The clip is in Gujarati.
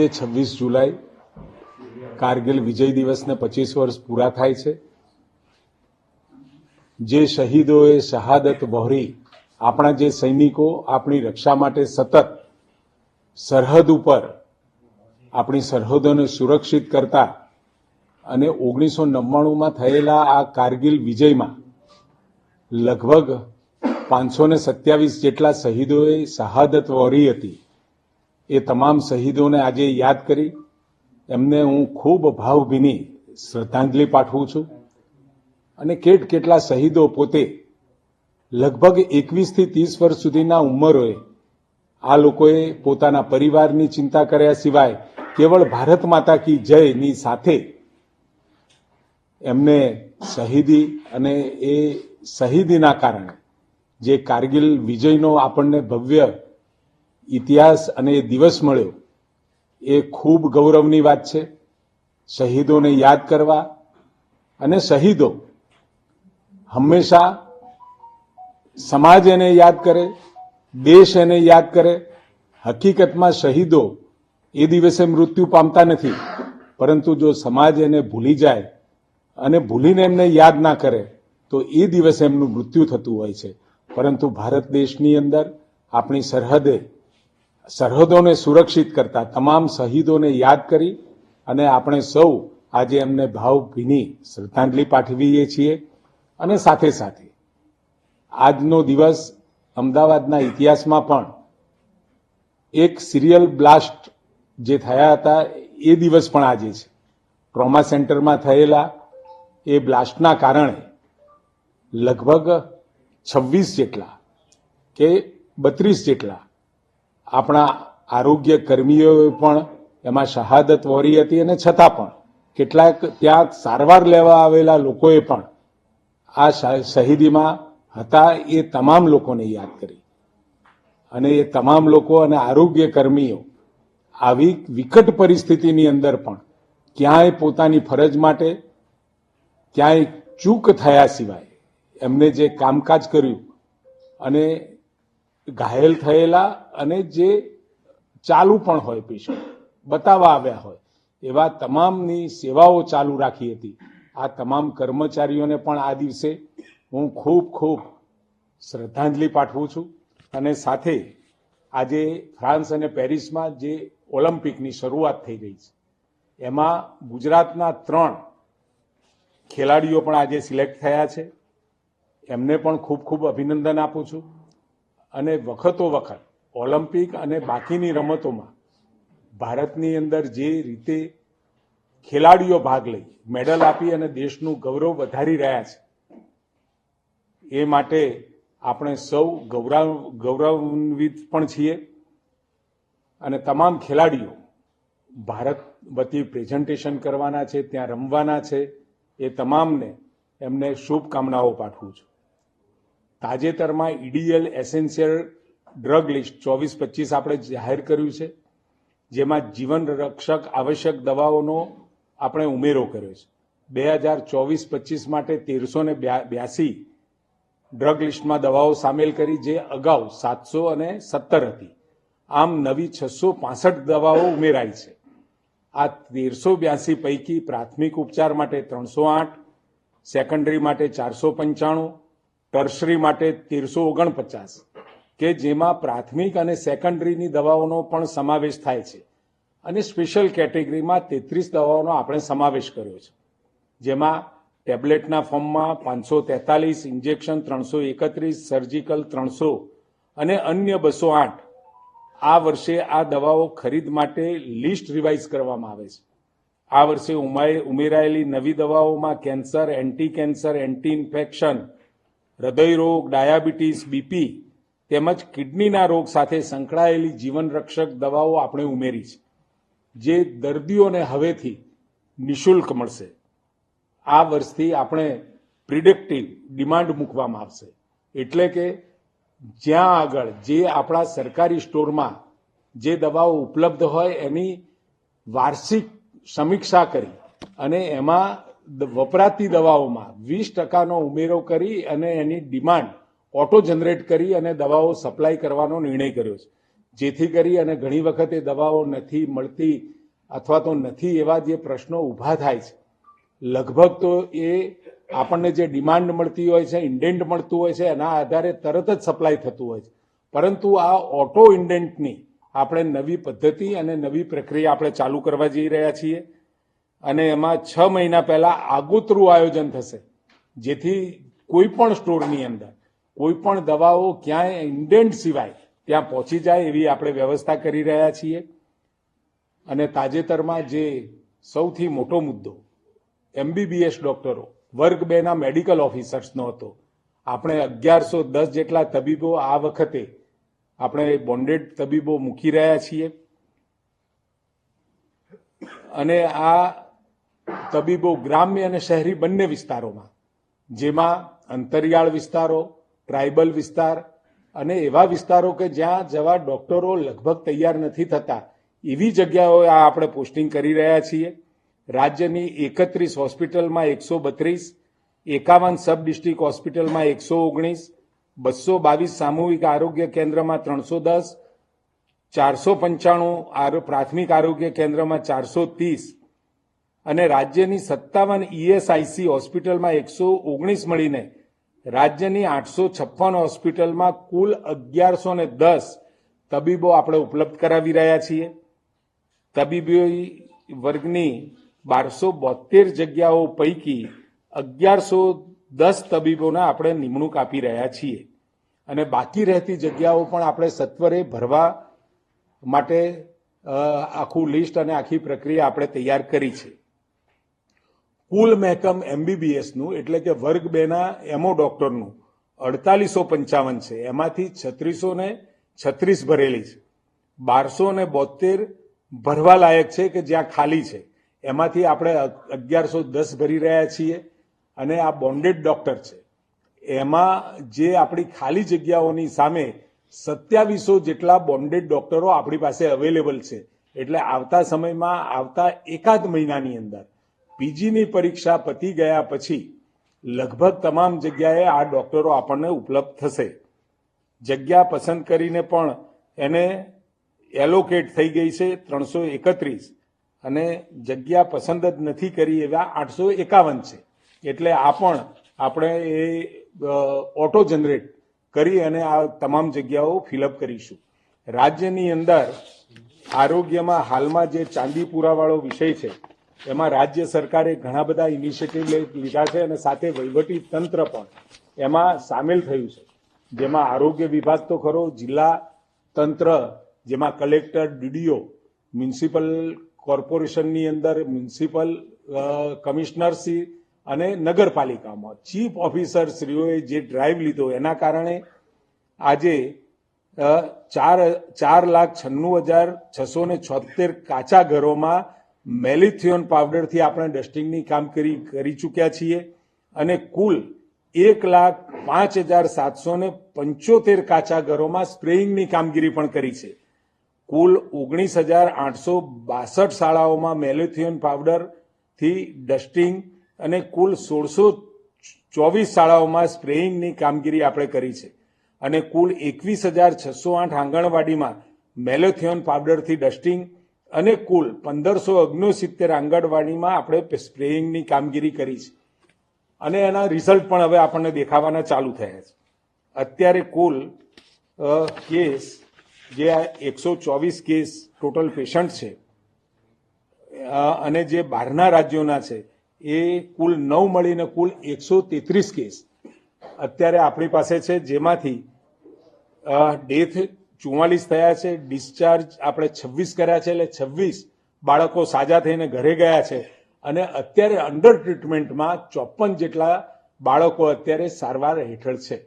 જે છવ્વીસ જુલાઈ કારગિલ વિજય દિવસને પચીસ વર્ષ પૂરા થાય છે. જે શહીદોએ શહાદત વહોરી, આપણા જે સૈનિકો આપણી રક્ષા માટે સતત સરહદ ઉપર આપણી સરહદોને સુરક્ષિત કરતા અને ઓગણીસો નવ્વાણુંમાં થયેલા આ કારગિલ વિજયમાં લગભગ પાંચસો ને સત્યાવીસ જેટલા શહીદોએ શહાદત વહોરી હતી. એ તમામ શહીદોને આજે યાદ કરી એમને હું ખૂબ ભાવભીની શ્રદ્ધાંજલિ પાઠવું છું. અને કેટ કેટલા શહીદો પોતે લગભગ એકવીસથી ત્રીસ વર્ષ સુધીના ઉંમરોએ આ લોકોએ પોતાના પરિવારની ચિંતા કર્યા સિવાય કેવળ ભારત માતા કી જયની સાથે એમને શહીદી અને એ શહીદીના કારણે જે કારગિલ વિજયનો આપણને ભવ્ય ઇતિહાસ અને એ દિવસ મળ્યો, એ ખૂબ ગૌરવની વાત છે. શહીદોને યાદ કરવા અને શહીદો હંમેશા સમાજ એને યાદ કરે, દેશ એને યાદ કરે. હકીકતમાં શહીદો એ દિવસે મૃત્યુ પામતા નથી, પરંતુ જો સમાજ એને ભૂલી જાય અને ભૂલીને એમને યાદ ના કરે, તો એ દિવસે એમનું મૃત્યુ થતું હોય છે. પરંતુ ભારત દેશની અંદર આપણી સરહદે સરહદોને સુરક્ષિત કરતા તમામ શહીદોને યાદ કરી અને આપણે સૌ આજે એમને ભાવભીની શ્રદ્ધાંજલિ પાઠવીએ છીએ. અને સાથે સાથે આજનો દિવસ અમદાવાદના ઇતિહાસમાં પણ એક સિરિયલ બ્લાસ્ટ જે થયા હતા, એ દિવસ પણ આજે છે. ટ્રોમા સેન્ટરમાં થયેલા એ બ્લાસ્ટના કારણે લગભગ છવ્વીસ જેટલા કે બત્રીસ જેટલા આપણા આરોગ્ય કર્મીઓએ પણ એમાં શહાદત વોરી હતી અને છતાં પણ કેટલાક ત્યાં સારવાર લેવા આવેલા લોકોએ પણ આ શહીદીમાં હતા એ તમામ લોકોને યાદ કરી. અને એ તમામ લોકો અને આરોગ્ય કર્મીઓ આવી વિકટ પરિસ્થિતિની અંદર પણ ક્યાંય પોતાની ફરજ માટે ક્યાંય ચૂક થયા સિવાય એમને જે કામકાજ કર્યું અને ઘાયલ થયેલા અને જે ચાલુ પણ હોય પેશન્ટ, બતાવવા આવ્યા હોય, એવા તમામની સેવાઓ ચાલુ રાખી હતી. આ તમામ કર્મચારીઓને પણ આ દિવસે હું ખૂબ ખૂબ શ્રદ્ધાંજલિ પાઠવું છું અને સાથે આજે ફ્રાન્સ અને પેરિસમાં જે ઓલિમ્પિકની શરૂઆત થઈ રહી છે, એમાં ગુજરાતના ત્રણ ખેલાડીઓ પણ આજે સિલેક્ટ થયા છે. એમને પણ ખૂબ ખૂબ અભિનંદન આપું છું. અને વખતો વખત, ઓલિમ્પિક અને બાકીની રમતોમાં ભારતની અંદર જે રીતે ખેલાડીઓ ભાગ લઈ, મેડલ આપી અને દેશનું ગૌરવ વધારી રહ્યા છે, એ માટે આપણે સૌ ગૌરવ, ગૌરવાન્વિત પણ છીએ. અને તમામ ખેલાડીઓ ભારત વતી પ્રેઝન્ટેશન કરવાના છે, ત્યાં રમવાના છે, એ તમામને એમને શુભકામનાઓ પાઠવું છું. તાજેતરમાં ઈડીએલ એસેન્શિયલ ડ્રગ લિસ્ટ ચોવીસ પચીસ આપણે જાહેર કર્યું છે, જેમાં જીવન રક્ષક આવશ્યક દવાઓનો આપણે ઉમેરો કર્યો છે. બે હજાર ચોવીસ પચીસ માટે તેરસો ને બ્યાસી ડ્રગ લિસ્ટમાં દવાઓ સામેલ કરી, જે અગાઉ સાતસો અને સત્તર હતી. આમ નવી છસો પાસઠ દવાઓ ઉમેરાઈ છે. આ તેરસો બ્યાસી પૈકી પ્રાથમિક ઉપચાર માટે ત્રણસો આઠ, સેકન્ડરી માટે ચારસો પંચાણું ટર્સરી માટે તેરસો ઓગણપચાસ, કે જેમાં પ્રાથમિક અને સેકન્ડરીની દવાઓનો પણ સમાવેશ થાય છે. અને સ્પેશિયલ કેટેગરીમાં તેત્રીસ દવાઓનો આપણે સમાવેશ કર્યો છે. જેમાં ટેબ્લેટના ફોર્મમાં પાંચસો તેતાલીસ, ઇન્જેક્શન ત્રણસો એકત્રીસ, સર્જિકલ ત્રણસો અને અન્ય બસો આઠ. આ વર્ષે આ દવાઓ ખરીદ માટે લિસ્ટ રિવાઇઝ કરવામાં આવે છે. આ વર્ષે ઉમેરાયેલી નવી દવાઓમાં cancer, anti cancer, anti infection હૃદયરોગ, diabetes, BP તેમજ કિડનીના રોગ સાથે સંકળાયેલી જીવનરક્ષક દવાઓ આપણે ઉમેરી છે, જે દર્દીઓને હવેથી નિઃશુલ્ક મળશે. આ વર્ષથી આપણે પ્રિડિક્ટિવ ડિમાન્ડ મૂકવામાં આવશે. એટલે કે જ્યાં આગળ જે આપણા સરકારી સ્ટોરમાં જે દવાઓ ઉપલબ્ધ હોય એની વાર્ષિક સમીક્ષા કરી અને એમાં વપરાતી દવાઓમાં વીસ ટકાનો ઉમેરો કરી અને એની ડિમાન્ડ ઓટો જનરેટ કરી અને દવાઓ સપ્લાય કરવાનો નિર્ણય કર્યો છે. જેથી કરી અને ઘણી વખત એ દવાઓ નથી મળતી અથવા તો નથી એવા જે પ્રશ્નો ઊભા થાય છે. લગભગ તો એ આપણને જે ડિમાન્ડ મળતી હોય છે, ઇન્ડેન્ટ મળતું હોય છે, એના આધારે તરત જ સપ્લાય થતું હોય છે. પરંતુ આ ઓટો ઇન્ડેન્ટની આપણે નવી પદ્ધતિ અને નવી પ્રક્રિયા આપણે ચાલુ કરવા જઈ રહ્યા છીએ. અને એમાં છ મહિના પહેલા આગોતરું આયોજન થશે. જેથી કોઈ પણ સ્ટોરની અંદર, કોઈ પણ દવાઓ ક્યાંય ઇન્ડેન્ટ સિવાય ત્યાં પહોંચી જાય એવી આપણે વ્યવસ્થા કરી રહ્યા છીએ. અને તાજેતરમાં જે સૌથી મોટો મુદ્દો એમબીબીએસ ડોક્ટરો, વર્ગ બેના મેડિકલ ઓફિસર્સનો હતો. આપણે અગિયારસો દસ જેટલા તબીબો આ વખતે આપણે બોન્ડેડ તબીબો મૂકી રહ્યા છીએ. અને આ તબીબો ગ્રામ્ય અને શહેરી બંને વિસ્તારોમાં, જેમાં અંતરિયાળ વિસ્તારો, ટ્રાઇબલ વિસ્તાર અને એવા વિસ્તારો કે જ્યાં જવા ડોક્ટરો લગભગ તૈયાર નથી થતા, એવી જગ્યાઓએ આ આપણે પોસ્ટિંગ કરી રહ્યા છીએ. રાજ્યની એકત્રીસ હોસ્પિટલમાં એકસો બત્રીસ, એકાવન સબ ડિસ્ટ્રિક્ટ હોસ્પિટલમાં એકસો ઓગણીસ, બસો બાવીસ સામૂહિક આરોગ્ય કેન્દ્રમાં ત્રણસો દસ, ચારસો પંચાણું પ્રાથમિક આરોગ્ય કેન્દ્રમાં ચારસો ત્રીસ અને રાજ્યની સત્તાવન ઈએસઆઈસી હોસ્પિટલમાં એકસો ઓગણીસ મળીને રાજ્યની આઠસો છપ્પન હોસ્પિટલમાં કુલ અગિયારસો ને દસ તબીબો આપણે ઉપલબ્ધ કરાવી રહ્યા છીએ. તબીબી વર્ગની બારસો બોતેર જગ્યાઓ પૈકી અગિયારસો દસ તબીબોને આપણે નિમણૂક આપી રહ્યા છીએ. અને બાકી રહેતી જગ્યાઓ પણ આપણે સત્વરે ભરવા માટે આખું લિસ્ટ અને આખી પ્રક્રિયા આપણે તૈયાર કરી છે. કુલ મહેકમ એમબીબીએસનું, એટલે કે વર્ગ બેના એમઓ ડોક્ટરનું, અડતાલીસો પંચાવન છે. એમાંથી છત્રીસો ને છત્રીસ ભરેલી છે. બારસો ને બોતેર ભરવા લાયક છે કે જ્યાં ખાલી છે. એમાંથી આપણે અગિયારસો દસ ભરી રહ્યા છીએ અને આ બોન્ડેડ ડોક્ટર છે. એમાં જે આપણી ખાલી જગ્યાઓની સામે સત્યાવીસો જેટલા બોન્ડેડ ડોક્ટરો આપણી પાસે અવેલેબલ છે. એટલે આવતા સમયમાં, આવતા એકાદ મહિનાની અંદર પીજીની પરીક્ષા પતી ગયા પછી લગભગ તમામ જગ્યાએ આ ડોક્ટરો આપણને ઉપલબ્ધ થશે. જગ્યા પસંદ કરીને પણ એને એલોકેટ થઈ ગઈ છે ત્રણસો એકત્રીસ અને જગ્યા પસંદ જ નથી કરી એવા આઠસો એકાવન છે. એટલે આ પણ આપણે એ ઓટો જનરેટ કરી અને આ તમામ જગ્યાઓ ફિલઅપ કરીશું. રાજ્યની અંદર આરોગ્યમાં હાલમાં જે ચાંદીપુરાવાળો વિષય છે એમાં રાજ્ય સરકારે ઘણા બધા ઇનિશિયેટિવ લીધા છે અને સાથે વહીવટી તંત્ર પણ એમાં સામેલ થયું છે. જેમાં આરોગ્ય વિભાગ તો ખરો, જિલ્લા તંત્ર, જેમાં કલેક્ટર, ડીડીઓ, મ્યુનિસિપલ કોર્પોરેશનની અંદર મ્યુનિસિપલ કમિશનરશ્રી અને નગરપાલિકામાં ચીફ ઓફિસરશ્રીઓએ જે ડ્રાઈવ લીધો એના કારણે આજે ચાર ચાર લાખ છન્નું હજાર છસો ને છોતેર કાચા ઘરોમાં મેલિથિયોન પાવડરથી આપણે ડસ્ટિંગની કામગીરી કરી ચૂક્યા છીએ અને કુલ એક લાખ પાંચ હજાર સાતસો ને પંચોતેર કાચા ઘરોમાં સ્પ્રેઇંગની કામગીરી પણ કરી છે. કુલ ઓગણીસ હજાર આઠસો બાસઠ શાળાઓમાં મેલેથિયોન પાવડરથી ડસ્ટિંગ અને કુલ સોળસો ચોવીસ શાળાઓમાં સ્પ્રેઇંગની કામગીરી આપણે કરી છે. અને કુલ એકવીસ હજાર છસો આઠ આંગણવાડીમાં મેલેથિયોન પાવડરથી ડસ્ટિંગ અને કુલ પંદરસો ઓગણસિત્તેર આંગણવાડીમાં આપણે સ્પ્રેઇંગની કામગીરી કરી છે. અને એના રિઝલ્ટ પણ હવે આપણને દેખાવાના ચાલુ થયા છે. અત્યારે કુલ કેસ, જે આ એકસો ચોવીસ કેસ ટોટલ પેશન્ટ છે અને જે બહારના રાજ્યોના છે, એ કુલ નવ મળીને કુલ એકસો તેત્રીસ કેસ. અત્યારે આપણી પાસે છે જેમાંથી ડેથ ચુમ્માલીસ થયા છે ડિસ્ચાર્જ આપણે છવ્વીસ કર્યા છે, એટલે છવ્વીસ બાળકો સાજા થઈને ઘરે ગયા છે અને અત્યારે અંડર ટ્રીટમેન્ટમાં ચોપન જેટલા બાળકો અત્યારે સારવાર હેઠળ છે.